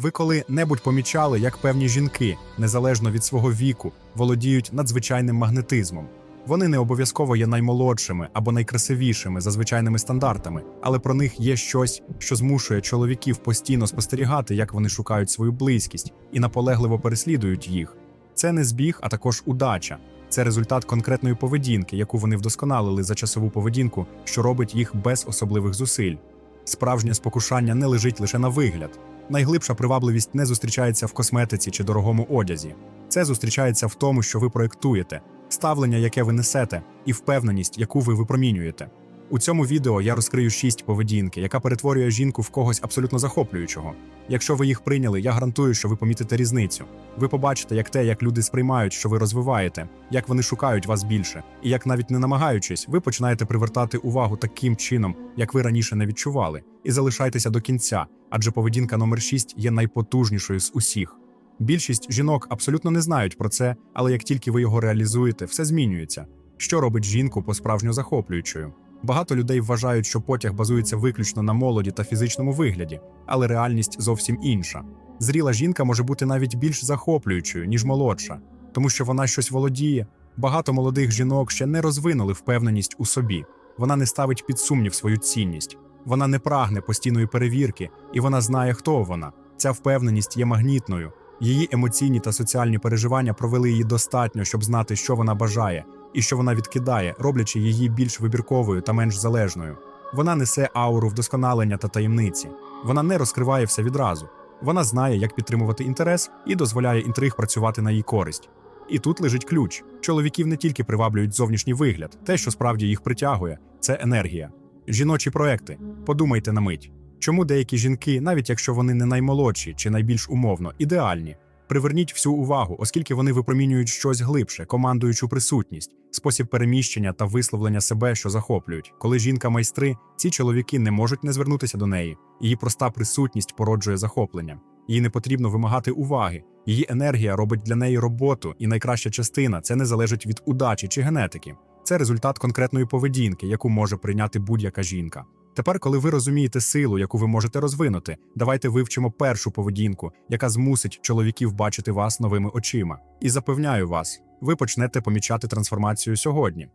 Ви коли-небудь помічали, як певні жінки, незалежно від свого віку, володіють надзвичайним магнетизмом. Вони не обов'язково є наймолодшими або найкрасивішими за звичайними стандартами, але про них є щось, що змушує чоловіків постійно спостерігати, як вони шукають свою близькість і наполегливо переслідують їх. Це не збіг, а також удача. Це результат конкретної поведінки, яку вони вдосконалили за часову поведінку, що робить їх без особливих зусиль. Справжнє спокушання не лежить лише на вигляд. Найглибша привабливість не зустрічається в косметиці чи дорогому одязі. Це зустрічається в тому, що ви проєктуєте, ставлення, яке ви несете, і впевненість, яку ви випромінюєте. У цьому відео я розкрию шість поведінки, яка перетворює жінку в когось абсолютно захоплюючого. Якщо ви їх прийняли, я гарантую, що ви помітите різницю. Ви побачите, як те, як люди сприймають, що ви розвиваєте, як вони шукають вас більше, і як навіть не намагаючись, ви починаєте привертати увагу таким чином, як ви раніше не відчували, і залишайтеся до кінця, адже поведінка номер 6 є найпотужнішою з усіх. Більшість жінок абсолютно не знають про це, але як тільки ви його реалізуєте, все змінюється. Що робить жінку по-справжньо захоплюючою? Багато людей вважають, що потяг базується виключно на молоді та фізичному вигляді, але реальність зовсім інша. Зріла жінка може бути навіть більш захоплюючою, ніж молодша, тому що вона щось володіє. Багато молодих жінок ще не розвинули впевненість у собі. Вона не ставить під сумнів свою цінність. Вона не прагне постійної перевірки, і вона знає, хто вона. Ця впевненість є магнітною. Її емоційні та соціальні переживання провели її достатньо, щоб знати, що вона бажає, і що вона відкидає, роблячи її більш вибірковою та менш залежною. Вона несе ауру вдосконалення та таємниці. Вона не розкриває все відразу. Вона знає, як підтримувати інтерес і дозволяє інтриг працювати на її користь. І тут лежить ключ: чоловіків не тільки приваблюють зовнішній вигляд, те, що справді їх притягує, це енергія. Жіночі проекти. Подумайте на мить. Чому деякі жінки, навіть якщо вони не наймолодші чи найбільш умовно ідеальні, приверніть всю увагу, оскільки вони випромінюють щось глибше, командуючу присутність, спосіб переміщення та висловлення себе, що захоплюють. Коли жінка майстри, ці чоловіки не можуть не звернутися до неї. Її проста присутність породжує захоплення. Їй не потрібно вимагати уваги. Її енергія робить для неї роботу, і найкраща частина це не залежить від удачі чи генетики. Це результат конкретної поведінки, яку може прийняти будь-яка жінка. Тепер, коли ви розумієте силу, яку ви можете розвинути, давайте вивчимо першу поведінку, яка змусить чоловіків бачити вас новими очима. І запевняю вас, ви почнете помічати трансформацію сьогодні.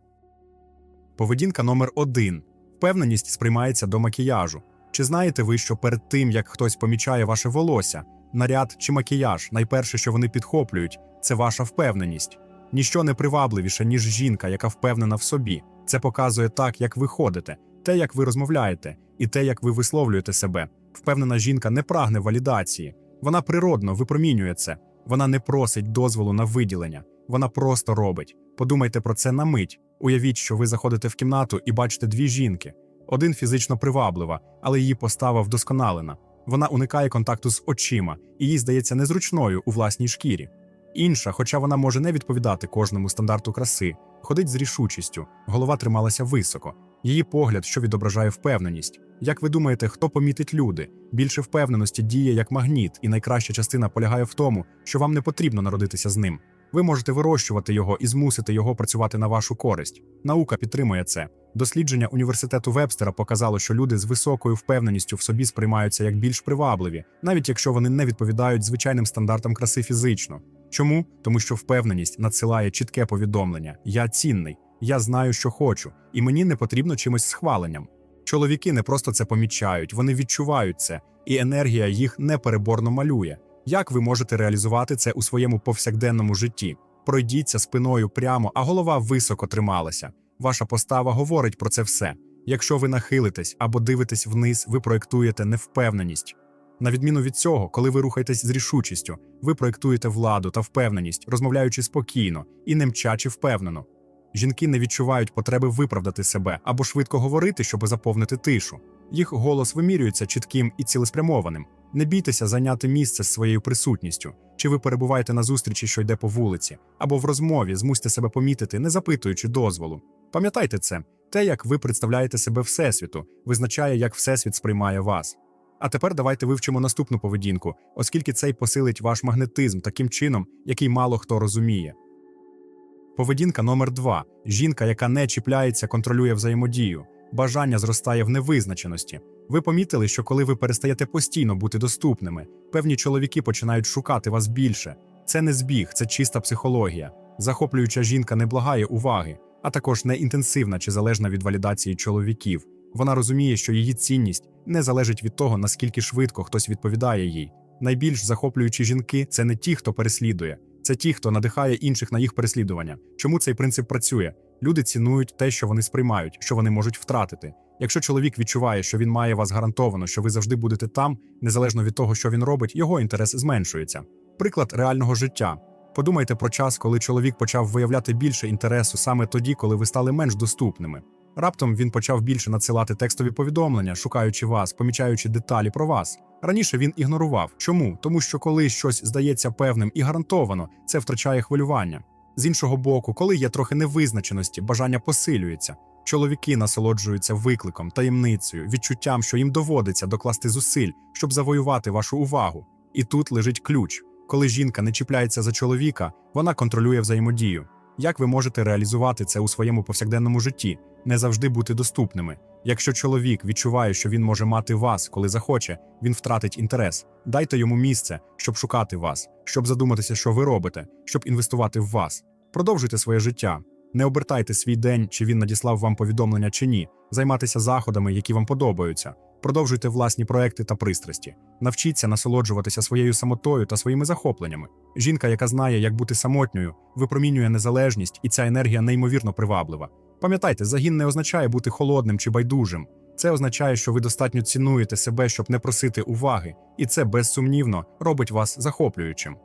Поведінка номер один: впевненість сприймається до макіяжу. Чи знаєте ви, що перед тим, як хтось помічає ваше волосся, наряд чи макіяж, найперше, що вони підхоплюють, це ваша впевненість. Ніщо не привабливіше, ніж жінка, яка впевнена в собі. Це показує так, як ви ходите, те, як ви розмовляєте, і те, як ви висловлюєте себе. Впевнена жінка не прагне валідації. Вона природно випромінює це. Вона не просить дозволу на виділення. Вона просто робить. Подумайте про це на мить. Уявіть, що ви заходите в кімнату і бачите дві жінки. Один фізично приваблива, але її постава вдосконалена. Вона уникає контакту з очима, і їй здається незручною у власній шкірі. Інша, хоча вона може не відповідати кожному стандарту краси, ходить з рішучістю, голова трималася високо. Її погляд, що відображає впевненість. Як ви думаєте, хто помітить люди? Більше впевненості діє як магніт, і найкраща частина полягає в тому, що вам не потрібно народитися з ним. Ви можете вирощувати його і змусити його працювати на вашу користь. Наука підтримує це. Дослідження університету Вебстера показало, що люди з високою впевненістю в собі сприймаються як більш привабливі, навіть якщо вони не відповідають звичайним стандартам краси фізично. Чому? Тому що впевненість надсилає чітке повідомлення: я цінний, я знаю, що хочу, і мені не потрібно чимось схваленням. Чоловіки не просто це помічають, вони відчувають це, і енергія їх непереборно малює. Як ви можете реалізувати це у своєму повсякденному житті? Пройдіться спиною прямо, а голова високо трималася. Ваша постава говорить про це все. Якщо ви нахилитесь або дивитесь вниз, ви проєктуєте невпевненість. На відміну від цього, коли ви рухаєтесь з рішучістю, ви проєктуєте владу та впевненість, розмовляючи спокійно і не мчачи впевнено. Жінки не відчувають потреби виправдати себе або швидко говорити, щоб заповнити тишу. Їх голос вимірюється чітким і цілеспрямованим. Не бійтеся зайняти місце з своєю присутністю, чи ви перебуваєте на зустрічі, що йде по вулиці, або в розмові змусьте себе помітити, не запитуючи дозволу. Пам'ятайте це, те, як ви представляєте себе Всесвіту, визначає, як Всесвіт сприймає вас. А тепер давайте вивчимо наступну поведінку, оскільки цей посилить ваш магнетизм таким чином, який мало хто розуміє. Поведінка номер 2 жінка, яка не чіпляється, контролює взаємодію. Бажання зростає в невизначеності. Ви помітили, що коли ви перестаєте постійно бути доступними, певні чоловіки починають шукати вас більше. Це не збіг, це чиста психологія. Захоплююча жінка не благає уваги, а також не інтенсивна чи залежна від валідації чоловіків. Вона розуміє, що її цінність не залежить від того, наскільки швидко хтось відповідає їй. Найбільш захоплюючі жінки це не ті, хто переслідує, це ті, хто надихає інших на їх переслідування. Чому цей принцип працює? Люди цінують те, що вони сприймають, що вони можуть втратити. Якщо чоловік відчуває, що він має вас гарантовано, що ви завжди будете там, незалежно від того, що він робить, його інтерес зменшується. Приклад реального життя. Подумайте про час, коли чоловік почав виявляти більше інтересу саме тоді, коли ви стали менш доступними. Раптом він почав більше надсилати текстові повідомлення, шукаючи вас, помічаючи деталі про вас. Раніше він ігнорував. Чому? Тому що коли щось здається певним і гарантовано, це втрачає хвилювання. З іншого боку, коли є трохи невизначеності, бажання посилюється. Чоловіки насолоджуються викликом, таємницею, відчуттям, що їм доводиться докласти зусиль, щоб завоювати вашу увагу. І тут лежить ключ. Коли жінка не чіпляється за чоловіка, вона контролює взаємодію. Як ви можете реалізувати це у своєму повсякденному житті, не завжди бути доступними? Якщо чоловік відчуває, що він може мати вас, коли захоче, він втратить інтерес. Дайте йому місце, щоб шукати вас, щоб задуматися, що ви робите, щоб інвестувати в вас. Продовжуйте своє життя. Не обертайте свій день, чи він надіслав вам повідомлення чи ні. Займайтеся заходами, які вам подобаються. Продовжуйте власні проекти та пристрасті. Навчіться насолоджуватися своєю самотою та своїми захопленнями. Жінка, яка знає, як бути самотньою, випромінює незалежність, і ця енергія неймовірно приваблива. Пам'ятайте, загін не означає бути холодним чи байдужим. Це означає, що ви достатньо цінуєте себе, щоб не просити уваги, і це безсумнівно робить вас захоплюючим.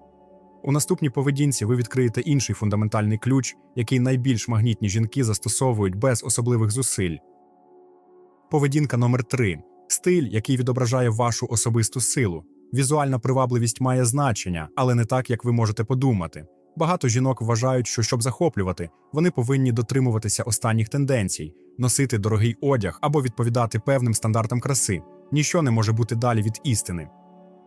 У наступній поведінці ви відкриєте інший фундаментальний ключ, який найбільш магнітні жінки застосовують без особливих зусиль. Поведінка номер 3 стиль, який відображає вашу особисту силу. Візуальна привабливість має значення, але не так, як ви можете подумати. Багато жінок вважають, що щоб захоплювати, вони повинні дотримуватися останніх тенденцій, носити дорогий одяг або відповідати певним стандартам краси. Ніщо не може бути далі від істини.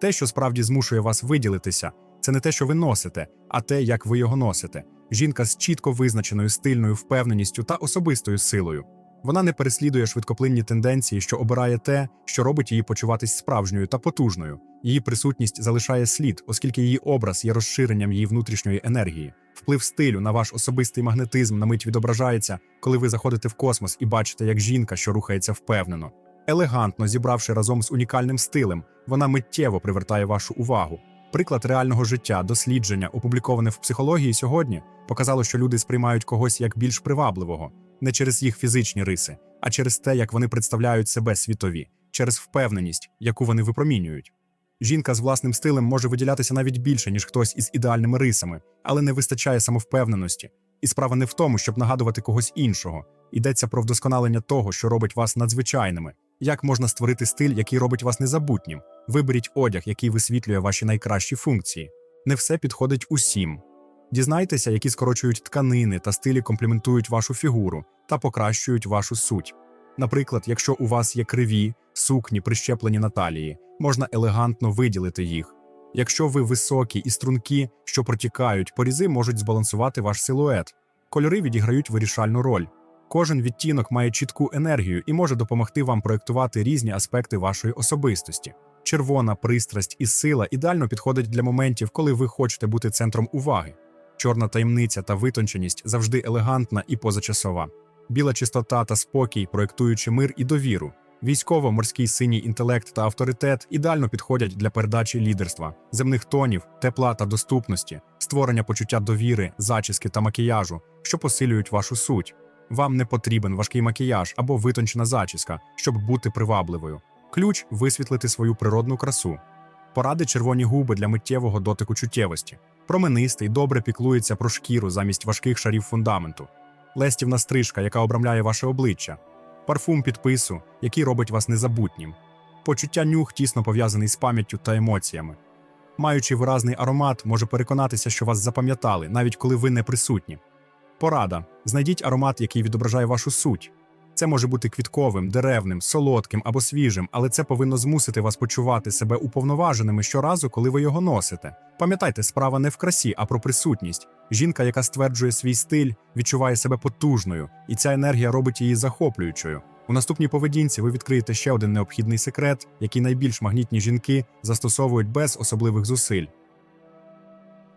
Те, що справді змушує вас виділитися, це не те, що ви носите, а те, як ви його носите. Жінка з чітко визначеною стильною впевненістю та особистою силою. Вона не переслідує швидкоплинні тенденції, що обирає те, що робить її почуватись справжньою та потужною. Її присутність залишає слід, оскільки її образ є розширенням її внутрішньої енергії. Вплив стилю на ваш особистий магнетизм на мить відображається, коли ви заходите в космос і бачите, як жінка, що рухається впевнено. Елегантно зібравши разом з унікальним стилем, вона миттєво привертає вашу увагу. Приклад реального життя, дослідження, опубліковане в психології сьогодні, показало, що люди сприймають когось як більш привабливого, не через їх фізичні риси, а через те, як вони представляють себе світові, через впевненість, яку вони випромінюють. Жінка з власним стилем може виділятися навіть більше, ніж хтось із ідеальними рисами, але не вистачає самовпевненості. І справа не в тому, щоб нагадувати когось іншого. Йдеться про вдосконалення того, що робить вас надзвичайними. Як можна створити стиль, який робить вас незабутнім? Виберіть одяг, який висвітлює ваші найкращі функції. Не все підходить усім. Дізнайтеся, які скорочують тканини та стилі компліментують вашу фігуру та покращують вашу суть. Наприклад, якщо у вас є криві, сукні, прищеплені на талії, можна елегантно виділити їх. Якщо ви високі і стрункі, що протікають, порізи можуть збалансувати ваш силует. Кольори відіграють вирішальну роль. Кожен відтінок має чітку енергію і може допомогти вам проєктувати різні аспекти вашої особистості. Червона пристрасть і сила ідеально підходить для моментів, коли ви хочете бути центром уваги. Чорна таємниця та витонченість завжди елегантна і позачасова. Біла чистота та спокій, проєктуючи мир і довіру. Військово-морський синій інтелект та авторитет ідеально підходять для передачі лідерства, земних тонів, тепла та доступності, створення почуття довіри, зачіски та макіяжу, що посилюють вашу суть. Вам не потрібен важкий макіяж або витончена зачіска, щоб бути привабливою. Ключ висвітлити свою природну красу. Поради червоні губи для миттєвого дотику чуттєвості. Променистий добре піклується про шкіру замість важких шарів фундаменту. Лестівна стрижка, яка обрамляє ваше обличчя. Парфум підпису, який робить вас незабутнім. Почуття нюх тісно пов'язаний з пам'яттю та емоціями. Маючи виразний аромат, може переконатися, що вас запам'ятали, навіть коли ви не присутні. Порада: знайдіть аромат, який відображає вашу суть. Це може бути квітковим, деревним, солодким або свіжим, але це повинно змусити вас почувати себе уповноваженими щоразу, коли ви його носите. Пам'ятайте, справа не в красі, а про присутність. Жінка, яка стверджує свій стиль, відчуває себе потужною, і ця енергія робить її захоплюючою. У наступній поведінці ви відкриєте ще один необхідний секрет, який найбільш магнітні жінки застосовують без особливих зусиль.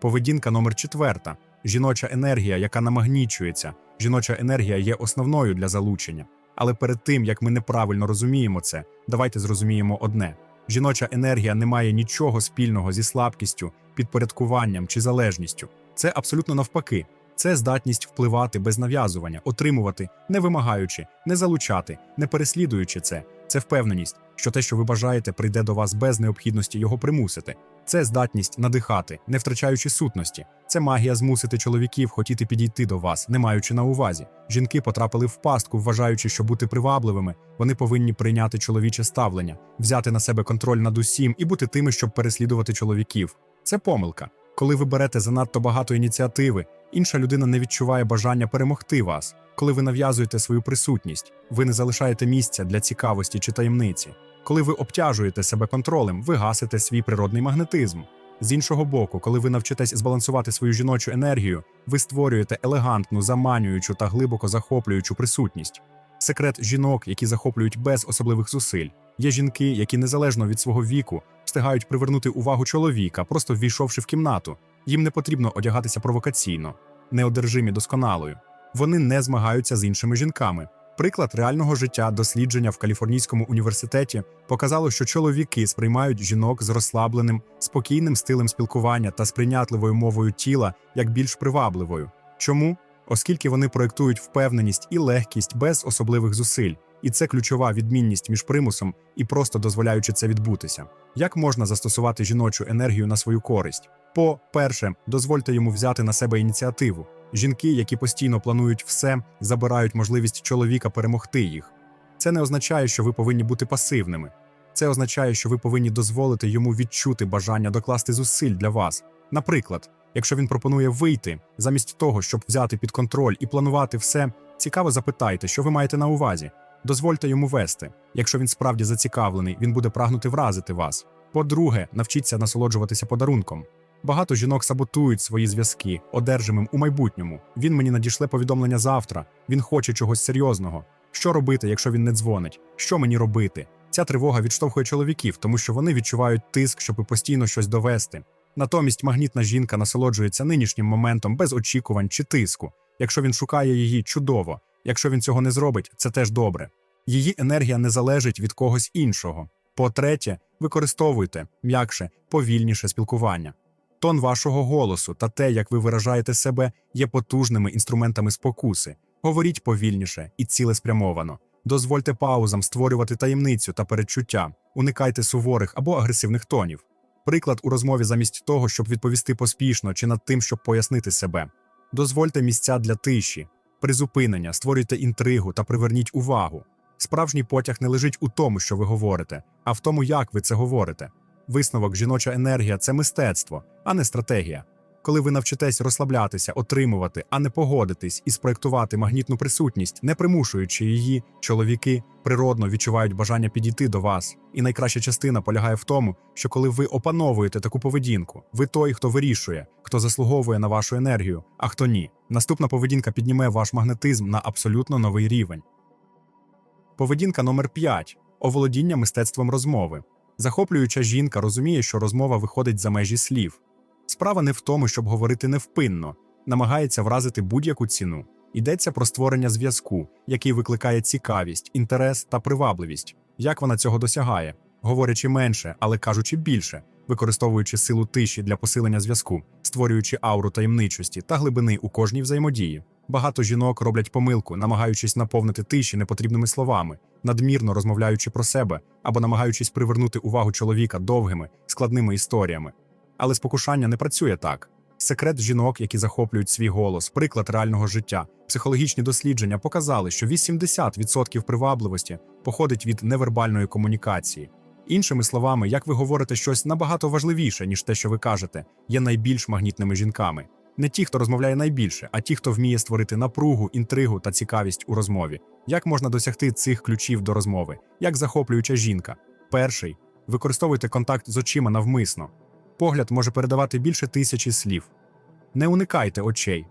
Поведінка номер четверта жіноча енергія, яка намагнічується. Жіноча енергія є основною для залучення. Але перед тим як ми неправильно розуміємо це, давайте зрозуміємо одне: жіноча енергія не має нічого спільного зі слабкістю, підпорядкуванням чи залежністю. Це абсолютно навпаки. Це здатність впливати без нав'язування, отримувати, не вимагаючи, не залучати, не переслідуючи це. Це впевненість, що те, що ви бажаєте, прийде до вас без необхідності його примусити. Це здатність надихати, не втрачаючи сутності. Це магія змусити чоловіків хотіти підійти до вас, не маючи на увазі. Жінки потрапили в пастку, вважаючи, що бути привабливими, вони повинні прийняти чоловіче ставлення, взяти на себе контроль над усім і бути тими, щоб переслідувати чоловіків. Це помилка. Коли ви берете занадто багато ініціативи, інша людина не відчуває бажання перемогти вас. Коли ви нав'язуєте свою присутність, ви не залишаєте місця для цікавості чи таємниці. Коли ви обтяжуєте себе контролем, ви гасите свій природний магнетизм. З іншого боку, коли ви навчитесь збалансувати свою жіночу енергію, ви створюєте елегантну, заманюючу та глибоко захоплюючу присутність. Секрет жінок, які захоплюють без особливих зусиль, є жінки, які незалежно від свого віку встигають привернути увагу чоловіка, просто ввійшовши в кімнату. Їм не потрібно одягатися провокаційно, неодержимі досконалою. Вони не змагаються з іншими жінками. Приклад реального життя дослідження в Каліфорнійському університеті показало, що чоловіки сприймають жінок з розслабленим, спокійним стилем спілкування та сприйнятливою мовою тіла як більш привабливою. Чому? Оскільки вони проєктують впевненість і легкість без особливих зусиль, і це ключова відмінність між примусом і просто дозволяючи це відбутися. Як можна застосувати жіночу енергію на свою користь? По-перше, дозвольте йому взяти на себе ініціативу. Жінки, які постійно планують все, забирають можливість чоловіка перемогти їх. Це не означає, що ви повинні бути пасивними. Це означає, що ви повинні дозволити йому відчути бажання докласти зусиль для вас. Наприклад, якщо він пропонує вийти, замість того, щоб взяти під контроль і планувати все, цікаво запитайте, що ви маєте на увазі. Дозвольте йому вести. Якщо він справді зацікавлений, він буде прагнути вразити вас. По-друге, навчіться насолоджуватися подарунком. Багато жінок саботують свої зв'язки, одержимим у майбутньому. Він мені надішле повідомлення завтра. Він хоче чогось серйозного. Що робити, якщо він не дзвонить? Що мені робити? Ця тривога відштовхує чоловіків, тому що вони відчувають тиск, щоб постійно щось довести. Натомість магнітна жінка насолоджується нинішнім моментом без очікувань чи тиску. Якщо він шукає її, чудово. Якщо він цього не зробить, це теж добре. Її енергія не залежить від когось іншого. По-третє, використовуйте м'якше, повільніше спілкування. Тон вашого голосу та те, як ви виражаєте себе, є потужними інструментами спокуси. Говоріть повільніше і цілеспрямовано. Дозвольте паузам створювати таємницю та передчуття, уникайте суворих або агресивних тонів. Приклад у розмові замість того, щоб відповісти поспішно чи над тим, щоб пояснити себе. Дозвольте місця для тиші, призупинення, створюйте інтригу та приверніть увагу. Справжній потяг не лежить у тому, що ви говорите, а в тому, як ви це говорите. Висновок жіноча енергія це мистецтво, а не стратегія. Коли ви навчитесь розслаблятися, отримувати, а не погодитись і спроектувати магнітну присутність, не примушуючи її, чоловіки природно відчувають бажання підійти до вас. І найкраща частина полягає в тому, що коли ви опановуєте таку поведінку, ви той, хто вирішує, хто заслуговує на вашу енергію, а хто ні. Наступна поведінка підніме ваш магнетизм на абсолютно новий рівень. Поведінка номер 5. оволодіння мистецтвом розмови. Захоплююча жінка розуміє, що розмова виходить за межі слів. Справа не в тому, щоб говорити невпинно, намагається вразити будь-яку ціну. Йдеться про створення зв'язку, який викликає цікавість, інтерес та привабливість. Як вона цього досягає, говорячи менше, але кажучи більше, використовуючи силу тиші для посилення зв'язку, створюючи ауру таємничості та глибини у кожній взаємодії. Багато жінок роблять помилку, намагаючись наповнити тиші непотрібними словами, надмірно розмовляючи про себе або намагаючись привернути увагу чоловіка довгими, складними історіями. Але спокушання не працює так. Секрет жінок, які захоплюють свій голос, приклад реального життя. Психологічні дослідження показали, що 80% привабливості походить від невербальної комунікації. Іншими словами, як ви говорите щось набагато важливіше, ніж те, що ви кажете, є найбільш магнітними жінками. Не ті, хто розмовляє найбільше, а ті, хто вміє створити напругу, інтригу та цікавість у розмові. Як можна досягти цих ключів до розмови? Як захоплююча жінка? Перший використовуйте контакт з очима навмисно. Погляд може передавати більше тисячі слів. Не уникайте очей,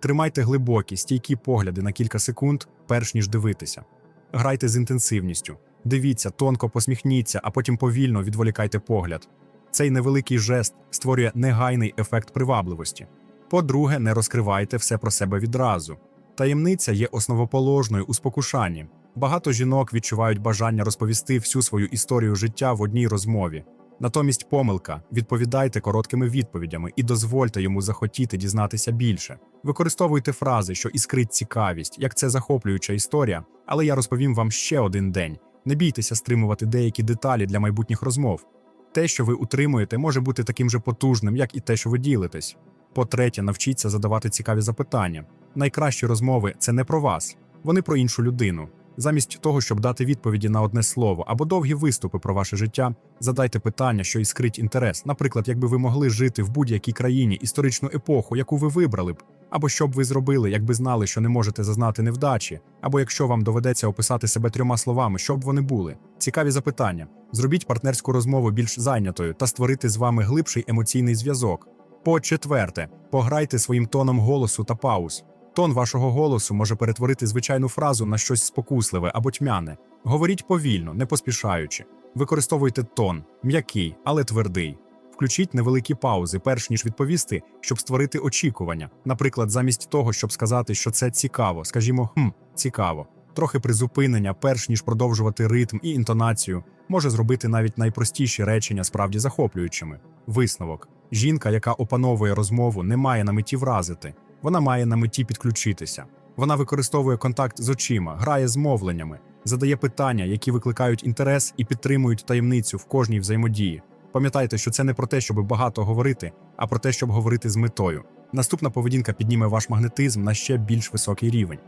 тримайте глибокі, стійкі погляди на кілька секунд, перш ніж дивитися. Грайте з інтенсивністю. Дивіться, тонко посміхніться, а потім повільно відволікайте погляд. Цей невеликий жест створює негайний ефект привабливості. По-друге, не розкривайте все про себе відразу. Таємниця є основоположною у спокушанні. Багато жінок відчувають бажання розповісти всю свою історію життя в одній розмові. Натомість помилка відповідайте короткими відповідями і дозвольте йому захотіти дізнатися більше. Використовуйте фрази, що іскрить цікавість, як це захоплююча історія, але я розповім вам ще один день. Не бійтеся стримувати деякі деталі для майбутніх розмов. Те, що ви утримуєте, може бути таким же потужним, як і те, що ви ділитесь. По-третє, навчіться задавати цікаві запитання. Найкращі розмови це не про вас, вони про іншу людину. Замість того, щоб дати відповіді на одне слово або довгі виступи про ваше життя, задайте питання, що іскрить інтерес. Наприклад, якби ви могли жити в будь-якій країні історичну епоху, яку ви вибрали б, або що б ви зробили, якби знали, що не можете зазнати невдачі, або якщо вам доведеться описати себе трьома словами, що б вони були. Цікаві запитання. Зробіть партнерську розмову більш зайнятою та створити з вами глибший емоційний зв'язок. По четверте, пограйте своїм тоном голосу та пауз. Тон вашого голосу може перетворити звичайну фразу на щось спокусливе або тьмяне. Говоріть повільно, не поспішаючи. Використовуйте тон, м'який, але твердий. Включіть невеликі паузи, перш ніж відповісти, щоб створити очікування. Наприклад, замість того, щоб сказати, що це цікаво, скажімо, хм, цікаво. Трохи призупинення, перш ніж продовжувати ритм і інтонацію, може зробити навіть найпростіші речення справді захоплюючими. Висновок: жінка, яка опановує розмову, не має на меті вразити. Вона має на меті підключитися. Вона використовує контакт з очима, грає з мовленнями, задає питання, які викликають інтерес і підтримують таємницю в кожній взаємодії. Пам'ятайте, що це не про те, щоб багато говорити, а про те, щоб говорити з метою. Наступна поведінка підніме ваш магнетизм на ще більш високий рівень.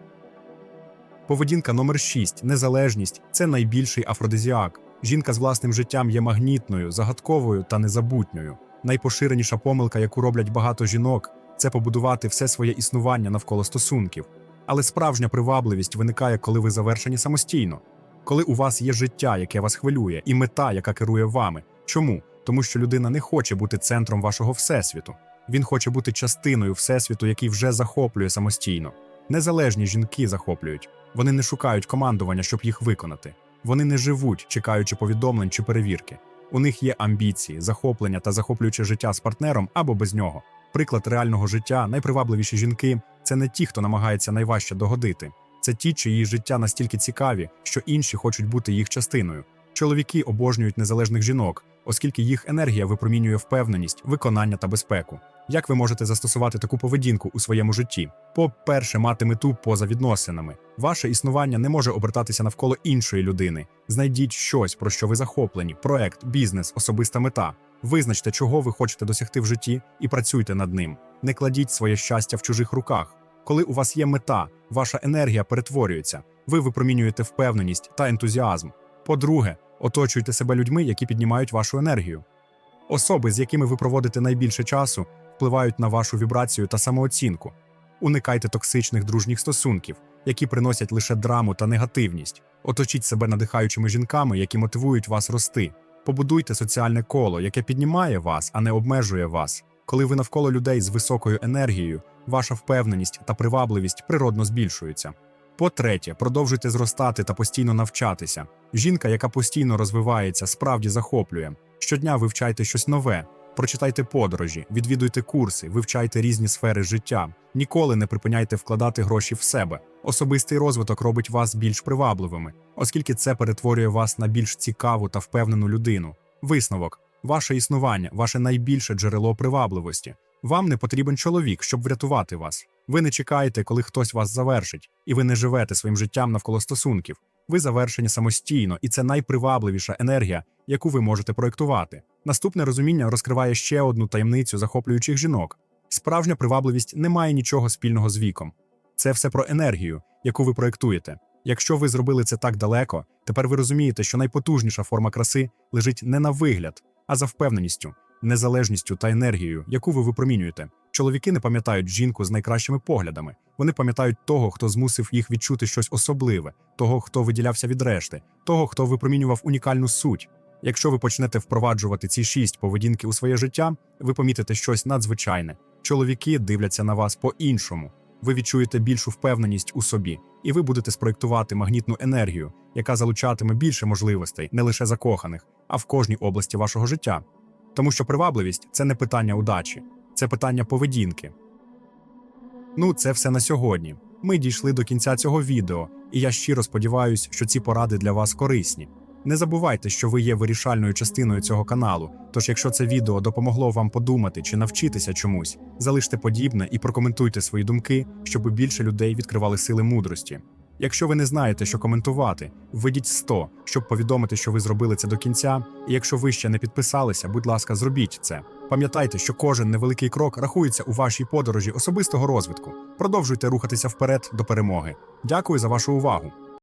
Поведінка номер 6 незалежність це найбільший афродизіак. Жінка з власним життям є магнітною, загадковою та незабутньою. Найпоширеніша помилка, яку роблять багато жінок, це побудувати все своє існування навколо стосунків. Але справжня привабливість виникає, коли ви завершені самостійно, коли у вас є життя, яке вас хвилює, і мета, яка керує вами. Чому? Тому що людина не хоче бути центром вашого всесвіту. Він хоче бути частиною всесвіту, який вже захоплює самостійно. Незалежні жінки захоплюють. Вони не шукають командування, щоб їх виконати. Вони не живуть, чекаючи повідомлень чи перевірки. У них є амбіції, захоплення та захоплююче життя з партнером або без нього. Приклад реального життя, найпривабливіші жінки це не ті, хто намагається найважче догодити. Це ті, чиї життя настільки цікаві, що інші хочуть бути їх частиною. Чоловіки обожнюють незалежних жінок, оскільки їх енергія випромінює впевненість, виконання та безпеку. Як ви можете застосувати таку поведінку у своєму житті? По-перше, мати мету поза відносинами. Ваше існування не може обертатися навколо іншої людини. Знайдіть щось, про що ви захоплені: проект, бізнес, особиста мета. Визначте, чого ви хочете досягти в житті, і працюйте над ним. Не кладіть своє щастя в чужих руках. Коли у вас є мета, ваша енергія перетворюється, ви випромінюєте впевненість та ентузіазм. По-друге, оточуйте себе людьми, які піднімають вашу енергію. Особи, з якими ви проводите найбільше часу, впливають на вашу вібрацію та самооцінку. Уникайте токсичних дружніх стосунків, які приносять лише драму та негативність. Оточіть себе надихаючими жінками, які мотивують вас рости. Побудуйте соціальне коло, яке піднімає вас, а не обмежує вас. Коли ви навколо людей з високою енергією, ваша впевненість та привабливість природно збільшуються. По-третє, продовжуйте зростати та постійно навчатися. Жінка, яка постійно розвивається, справді захоплює. Щодня вивчайте щось нове, прочитайте подорожі, відвідуйте курси, вивчайте різні сфери життя. Ніколи не припиняйте вкладати гроші в себе. Особистий розвиток робить вас більш привабливими, оскільки це перетворює вас на більш цікаву та впевнену людину. Висновок: ваше існування, ваше найбільше джерело привабливості. Вам не потрібен чоловік, щоб врятувати вас. Ви не чекаєте, коли хтось вас завершить, і ви не живете своїм життям навколо стосунків. Ви завершені самостійно, і це найпривабливіша енергія, яку ви можете проєктувати. Наступне розуміння розкриває ще одну таємницю захоплюючих жінок. Справжня привабливість не має нічого спільного з віком. Це все про енергію, яку ви проєктуєте. Якщо ви зробили це так далеко, тепер ви розумієте, що найпотужніша форма краси лежить не на вигляд, а за впевненістю, незалежністю та енергією, яку ви випромінюєте. Чоловіки не пам'ятають жінку з найкращими поглядами. Вони пам'ятають того, хто змусив їх відчути щось особливе, того, хто виділявся від решти, того, хто випромінював унікальну суть. Якщо ви почнете впроваджувати ці шість поведінки у своє життя, ви помітите щось надзвичайне. Чоловіки дивляться на вас по-іншому. ви відчуєте більшу впевненість у собі, і ви будете спроєктувати магнітну енергію, яка залучатиме більше можливостей не лише закоханих, а в кожній області вашого життя. Тому що привабливість це не питання удачі, це питання поведінки. Ну, це все на сьогодні. Ми дійшли до кінця цього відео, і я щиро сподіваюся, що ці поради для вас корисні. Не забувайте, що ви є вирішальною частиною цього каналу. Тож, якщо це відео допомогло вам подумати чи навчитися чомусь, залиште подібне і прокоментуйте свої думки, щоб більше людей відкривали сили мудрості. Якщо ви не знаєте, що коментувати, введіть 100, щоб повідомити, що ви зробили це до кінця. І якщо ви ще не підписалися, будь ласка, зробіть це. Пам'ятайте, що кожен невеликий крок рахується у вашій подорожі особистого розвитку. Продовжуйте рухатися вперед до перемоги. Дякую за вашу увагу.